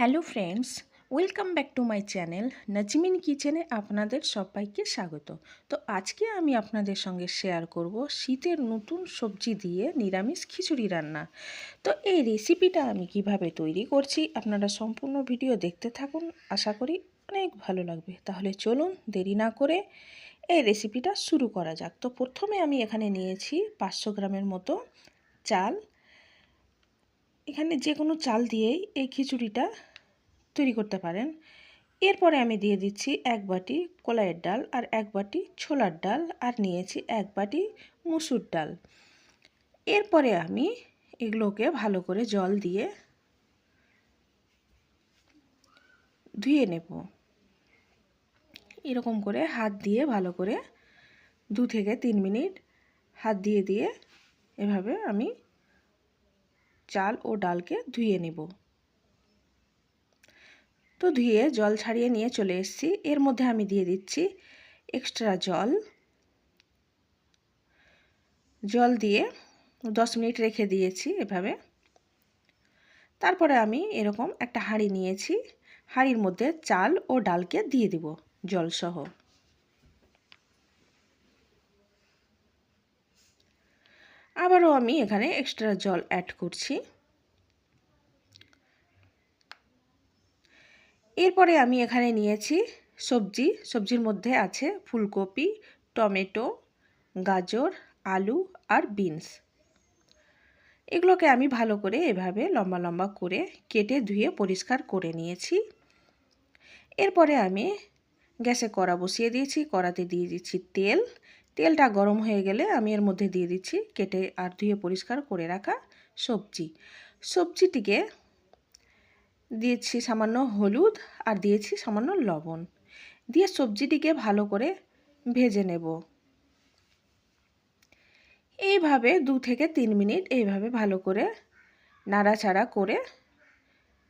Hello friends, welcome back to my channel Nazmin কিচেনে আপনাদের সবাইকে স্বাগত। তো আজকে আমি আপনাদের সঙ্গে শেয়ার করব শীতের নতুন সবজি দিয়ে নিরামিষ খিচুড়ি রান্না। তো এই রেসিপিটা আমি কীভাবে তৈরি করছি আপনারা সম্পূর্ণ ভিডিও দেখতে থাকুন, আশা করি অনেক ভালো লাগবে। তাহলে চলুন দেরি না করে এই রেসিপিটা শুরু করা যাক। তো প্রথমে আমি এখানে নিয়েছি পাঁচশো গ্রামের মতো চাল এখানে যে কোনো চাল দিয়েই এই খিচুড়িটা তৈরি করতে পারেন। এরপরে আমি দিয়ে দিচ্ছি এক বাটি কলাইয়ের ডাল আর এক বাটি ছোলার ডাল আর নিয়েছি এক বাটি মুসুর ডাল। এরপরে আমি এগুলোকে ভালো করে জল দিয়ে ধুয়ে নেব। এরকম করে হাত দিয়ে ভালো করে দু থেকে তিন মিনিট হাত দিয়ে দিয়ে এভাবে আমি চাল ও ডালকে ধুয়ে নেব। তো ধুয়ে জল ছাড়িয়ে নিয়ে চলে এসেছি। এর মধ্যে আমি দিয়ে দিচ্ছি এক্সট্রা জল। জল দিয়ে দশ মিনিট রেখে দিয়েছি এভাবে। তারপরে আমি এরকম একটা হাঁড়ি নিয়েছি। হাঁড়ির মধ্যে চাল ও ডালকে দিয়ে দিব জলসহ। আবারও আমি এখানে এক্সট্রা জল অ্যাড করছি। এরপরে আমি এখানে নিয়েছি সবজি। সবজির মধ্যে আছে ফুলকপি, টমেটো, গাজর, আলু আর বিনস। এগুলোকে আমি ভালো করে এভাবে লম্বা লম্বা করে কেটে ধুয়ে পরিষ্কার করে নিয়েছি। এরপরে আমি গ্যাসে কড়া বসিয়ে দিয়েছি। কড়াতে দিয়ে দিচ্ছি তেল। তেলটা গরম হয়ে গেলে আমি এর মধ্যে দিয়ে দিচ্ছি কেটে আর ধুয়ে পরিষ্কার করে রাখা সবজি। সবজিটিকে দিয়েছি সামান্য হলুদ আর দিয়েছি সামান্য লবণ। দিয়ে সবজিটিকে ভালো করে ভেজে নেব। এইভাবে দু থেকে তিন মিনিট এইভাবে ভালো করে নাড়াচাড়া করে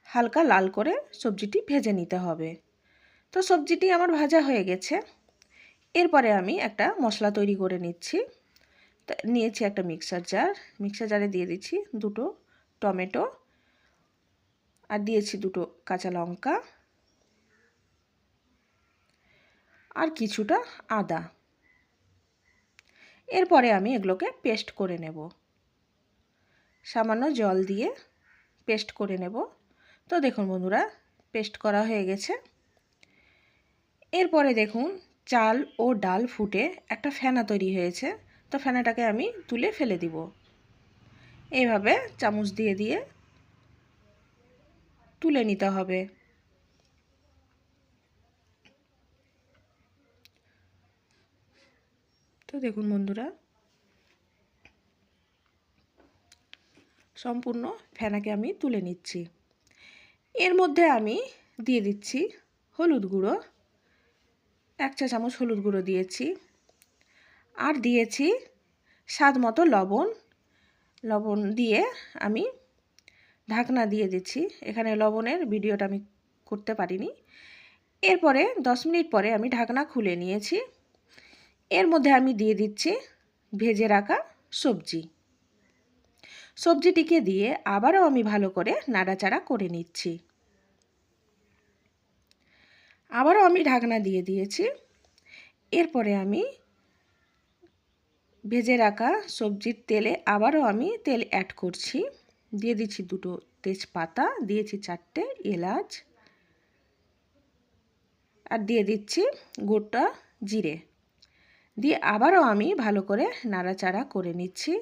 হালকা লাল করে সবজিটি ভেজে নিতে হবে। তো সবজিটি আমার ভাজা হয়ে গেছে। এরপরে আমি একটা মশলা তৈরি করে নিচ্ছি। নিয়েছি একটা মিক্সার জার। মিক্সার জারে দিয়ে দিচ্ছি দুটো টমেটো আর দিয়েছি দুটো কাঁচা লঙ্কা আর কিছুটা আদা। এরপরে আমি এগুলোকে পেস্ট করে নেব। সামান্য জল দিয়ে পেস্ট করে নেব। তো দেখুন বন্ধুরা, পেস্ট করা হয়ে গেছে। এরপরে দেখুন চাল ও ডাল ফুটে একটা ফেনা তৈরি হয়েছে। তো ফেনাটাকে আমি তুলে ফেলে দিব। এইভাবে চামচ দিয়ে দিয়ে তুলে নিতে হবে। তো দেখুন বন্ধুরা, সম্পূর্ণ ফেনাকে আমি তুলে নিচ্ছি। এর মধ্যে আমি দিয়ে দিচ্ছি হলুদ গুঁড়ো। এক চা চামচ হলুদ গুঁড়ো দিয়েছি। আর দিয়েছি স্বাদ মতো লবণ। লবণ দিয়ে আমি ঢাকনা দিয়ে দিচ্ছি। এখানে লবণের ভিডিওটা আমি করতে পারিনি। এরপরে দশ মিনিট পরে আমি ঢাকনা খুলে নিয়েছি। এর মধ্যে আমি দিয়ে দিচ্ছি ভেজে রাখা সবজি। সবজিটিকে দিয়ে আবারও আমি ভালো করে নাড়াচাড়া করে নিচ্ছি। আবারও আমি ঢাকনা দিয়ে দিয়েছি। এরপরে আমি ভেজে রাখা সবজির তেলে আবারও আমি তেল অ্যাড করছি। দিয়ে দিচ্ছি দুটো তেজপাতা, দিয়েছি চারটে এলাচ আর দিয়ে দিচ্ছি গোটা জিরে। দিয়ে আবারও আমি ভালো করে নাড়াচাড়া করে নিচ্ছি।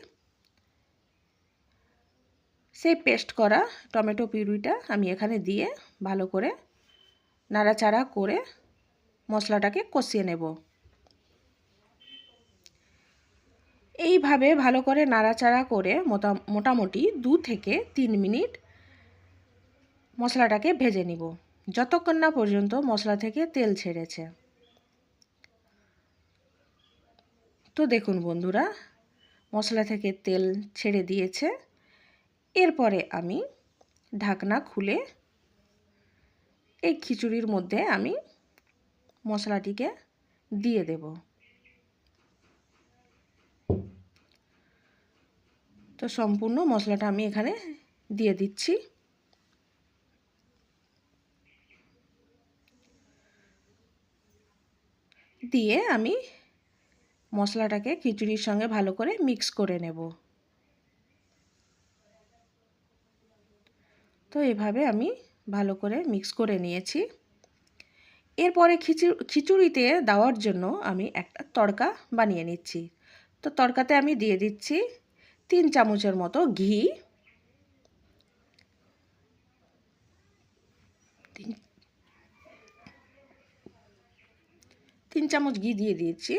সেই পেস্ট করা টমেটো পিউরিটা আমি এখানে দিয়ে ভালো করে নাড়াচাড়া করে মশলাটাকে কষিয়ে নেব। এইভাবে ভালো করে নাড়াচাড়া করে মোটা, মোটামুটি দু থেকে তিন মিনিট মশলাটাকে ভেজে নিব। যতক্ষণ না পর্যন্ত মশলা থেকে তেল ছেড়েছে। তো দেখুন বন্ধুরা, মশলা থেকে তেল ছেড়ে দিয়েছে। এরপরে আমি ঢাকনা খুলে এই খিচুড়ির মধ্যে আমি মশলাটিকে দিয়ে দেব। তো সম্পূর্ণ মশলাটা আমি এখানে দিয়ে দিচ্ছি। দিয়ে আমি মশলাটাকে খিচুড়ির সঙ্গে ভালো করে মিক্স করে নেব। তো এভাবে আমি ভালো করে মিক্স করে নিয়েছি। এরপরে খিচুড়িতে দেওয়ার জন্য আমি একটা তড়কা বানিয়ে নিচ্ছি। তো তড়কাতে আমি দিয়ে দিচ্ছি তিন চামচের মতো ঘি। তিন চামচ ঘি দিয়ে দিয়েছি।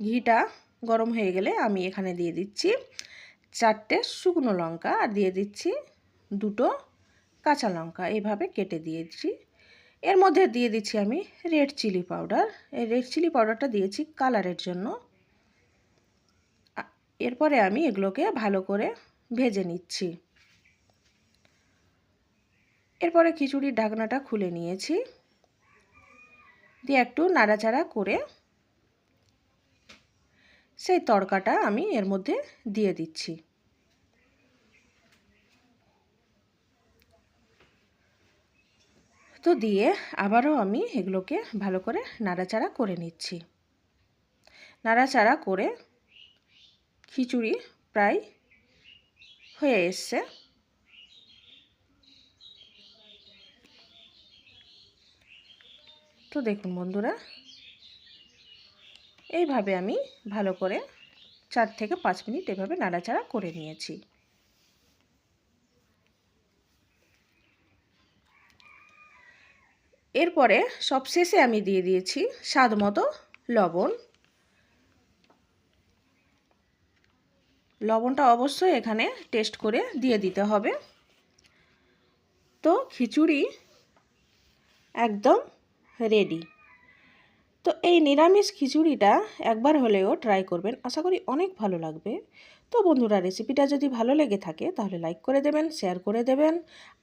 ঘিটা গরম হয়ে গেলে আমি এখানে দিয়ে দিচ্ছি চারটে শুকনো লঙ্কা আর দিয়ে দিচ্ছি দুটো কাঁচা লঙ্কা এইভাবে কেটে দিয়েছি। এর মধ্যে দিয়ে দিচ্ছি আমি রেড চিলি পাউডার। এই রেড চিলি পাউডারটা দিয়েছি কালারের জন্য। এরপরে আমি এগুলোকে ভালো করে ভেজে নিচ্ছি। এরপরে খিচুড়ির ঢাকনাটা খুলে নিয়েছি। দিয়ে একটু নাড়াচাড়া করে সেই তড়কাটা আমি এর মধ্যে দিয়ে দিচ্ছি। তো দিয়ে আবারও আমি এগুলোকে ভালো করে নাড়াচাড়া করে নিচ্ছি। নাড়াচাড়া করে খিচুড়ি প্রায় হয়ে এসছে। তো দেখুন বন্ধুরা, এইভাবে আমি ভালো করে চার থেকে পাঁচ মিনিট এভাবে নাড়াচাড়া করে নিয়েছি। এরপরে সব শেষে আমি দিয়ে দিয়েছি স্বাদ মতো লবণ। লবণটা অবশ্যই এখানে টেস্ট করে দিয়ে দিতে হবে। তো খিচুড়ি একদম রেডি তো এই নিরামিষ খিচুড়িটা একবার হলেও ট্রাই করবেন। আশা করি অনেক ভালো লাগবে। তো বন্ধুরা রেসিপিটা যদি ভালো লেগে থাকে, তাহলে লাইক করে দেবেন শেয়ার করে দেবেন,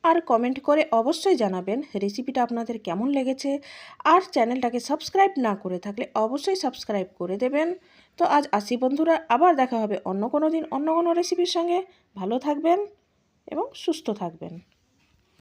আর কমেন্ট করে অবশ্যই জানাবেন রেসিপিটা আপনাদের কেমন লেগেছে। আর চ্যানেলটাকে সাবস্ক্রাইব না করে থাকলে অবশ্যই সাবস্ক্রাইব করে দেবেন। তো আজ আসি বন্ধুরা, আবার দেখা হবে অন্য কোনো দিন অন্য কোনো রেসিপির সঙ্গে। ভালো থাকবেন এবং সুস্থ থাকবেন।